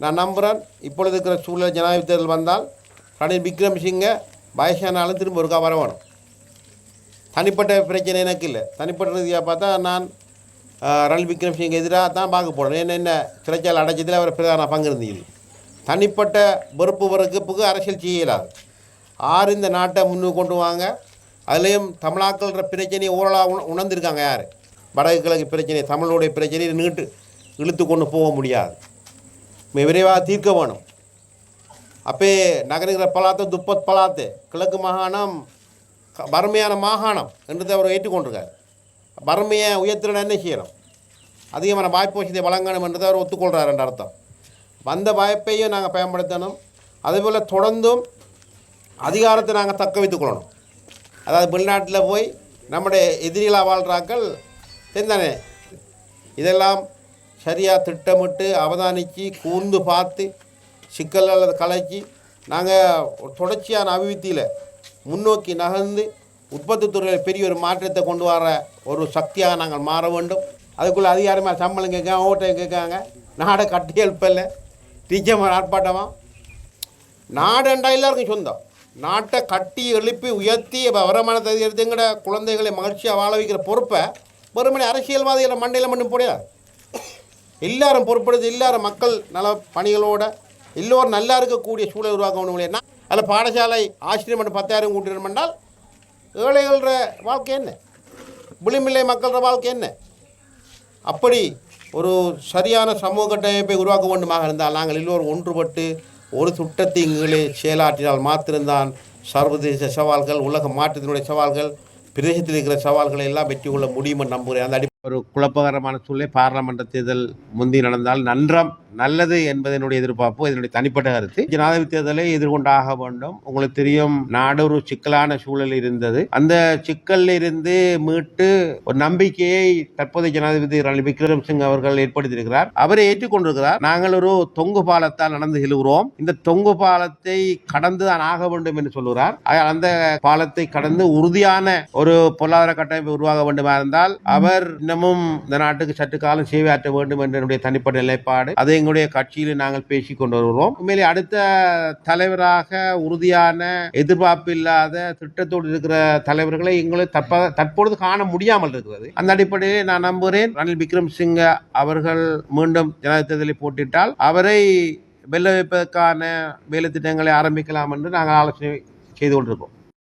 நான் நம்புகிறேன் இப்பொழுது இருக்கிற சூழ்நிலை ஜனாதிபதி தேர்தல் வந்தால் ரணில் விக்ரம்சிங்க வயசானாலும் திரும்ப ஒருக்கா வர வேணும் தனிப்பட்ட பிரச்சனை எனக்கு இல்லை. தனிப்பட்ட ரீதியாக பார்த்தா நான் ஆஹ், ரணில் விக்ரம்சிங்க எதிராக தான் பார்க்க போகிறேன் என்ன என்ன சிறைச்சாலை அடைச்சதில் அவர் பிரதான பங்கு இருந்தது தனிப்பட்ட வெறுப்பு வெறுப்புக்கு அரசியல் செய்யலாது ஆறு இந்த நாட்டை முன்னுக்கு கொண்டு வாங்க. அதுலேயும் தமிழாக்கள்ன்ற பிரச்சனையை ஓரளவு உண உணர்ந்திருக்காங்க யார்? வடக்கு கிழக்கு பிரச்சனை தமிழோடைய பிரச்சனையை நீட்டு இழுத்து கொண்டு போக முடியாது. விரைவாக தீர்க்க வேணும் அப்பே நகருகிற பலாத்து துப்பத் பலாத்து கிழக்கு மாகாணம் வறுமையான மாகாணம் என்றதை அவர் ஏற்றுக்கொண்டிருக்கார் வறுமையை உயர்த்தின என்ன செய்யணும் அதிகமான வாய்ப்பு வசதியை வழங்கணும் என்றதை அவர் ஒத்துக்கொள்கிறார் என்ற அர்த்தம் வந்த வாய்ப்பையும் நாங்கள் பயன்படுத்தணும் அதேபோல் தொடர்ந்தும் அதிகாரத்தை நாங்கள் தக்க வைத்துக் கொள்ளணும் அதாவது வெளிநாட்டில் போய் நம்முடைய எதிரிகளாக வாழ்கிறாக்கள் தெரிந்தானே இதெல்லாம் சரியாக திட்டமிட்டு அவதானித்து கூர்ந்து பார்த்து சிக்கல்களை கலைச்சி நாங்கள் தொடர்ச்சியான அபிவிருத்தியில் முன்னோக்கி நகர்ந்து உற்பத்தி துறையில் பெரிய ஒரு மாற்றத்தை கொண்டு வர ஒரு சக்தியாக நாங்கள் மாற வேண்டும். அதுக்குள்ளே அதிகாரமாக சம்பளம் கேட்காங்க ஓட்டம் கேட்காங்க நாடை கட்டி எழுப்பல டீச்சர் ஆர்ப்பாட்டமாக நாடுண்டா எல்லாருக்கும் சொந்தம். நாட்டை கட்டி எழுப்பி உயர்த்தி வருமானத்தை எடுத்துங்கிற குழந்தைகளை மகிழ்ச்சியாக வாழ வைக்கிற பொறுப்பை வெறுமனே அரசியல்வாதிகளை மண்டையில் மட்டும் போடையாது எல்லாரும் பொறுப்படுத்தி எல்லாரும் மக்கள் நல பணிகளோட எல்லோரும் நல்லா இருக்கக்கூடிய சூழல் உருவாக்கணும் இல்லைன்னா அதில் பாடசாலை ஆசிரியர் மட்டும் பத்தாயிரம் கூட்டிடும் என்றால் ஏழைகள வாழ்க்கை என்ன? விளிமில்லை மக்களோட வாழ்க்கை என்ன? அப்படி ஒரு சரியான சமூக கட்டமைப்பை உருவாக்க வேண்டுமாக இருந்தால் நாங்கள் எல்லோரும் ஒன்றுபட்டு ஒரு திட்டத்தை இங்கே செயலாற்றினால் மாத்திருந்தான் சர்வதேச சவால்கள் உலக மாற்றத்தினுடைய சவால்கள் பிரதேசத்தில் இருக்கிற சவால்களை எல்லாம் வெற்றி கொள்ள முடியும் நம்புகிறேன். அந்த ஒரு குழப்பகரமான சூழ்நிலை. பாராளுமன்ற தேர்தல் முந்தி நடந்தால் நன்றம் நல்லது என்பதனுடைய எதிர்பார்ப்பு இதனுடைய தனிப்பட்ட கருத்து. ஜனாதிபதி தேர்தலை எதிர்கொண்டாக வேண்டும். உங்களுக்கு தெரியும் நாடு ஒரு சிக்கலான சூழல் இருந்தது. அந்த சிக்கலில் இருந்து மீட்டு ஒரு நம்பிக்கையை தற்போதைய ஜனாதிபதி ரணில் விக்ரம்சிங் அவர்கள் ஏற்படுத்தியிருக்கிறார். அவரை ஏற்றுக்கொண்டிருக்கிறார். நாங்கள் ஒரு தொங்கு பாலத்தால் நடந்து செல்கிறோம். இந்த தொங்கு பாலத்தை கடந்து தான் ஆக வேண்டும் என்று சொல்கிறார் அந்த பாலத்தை கடந்து உறுதியான ஒரு பொருளாதார கட்டமைப்பு உருவாக வேண்டுமா இருந்தால் அவர் இன்னமும் இந்த நாட்டுக்கு சற்று காலம் சேவையாற்ற வேண்டும் என்ற என்னுடைய தனிப்பட்ட நிலைப்பாடு. அதை எங்களுடைய கட்சியில் நாங்கள் பேசிக் கொண்டு வருகிறோம் உண்மையிலே அடுத்த தலைவராக உறுதியான எதிர்பார்ப்பு இல்லாத திட்டத்தோடு இருக்கிற தலைவர்களை எங்களை தற்ப தற்பொழுது காண முடியாமல் இருக்கிறது. அந்த அடிப்படையில் நான் நம்புகிறேன். ரணில் விக்ரம் சிங்க அவர்கள் மீண்டும் ஜனாதிபதி தேர்தலில் போட்டியிட்டால் அவரை வெல்ல வைப்பதற்கான வேலை திட்டங்களை ஆரம்பிக்கலாம் என்று நாங்கள் ஆலோசனை செய்து கொண்டிருக்கோம்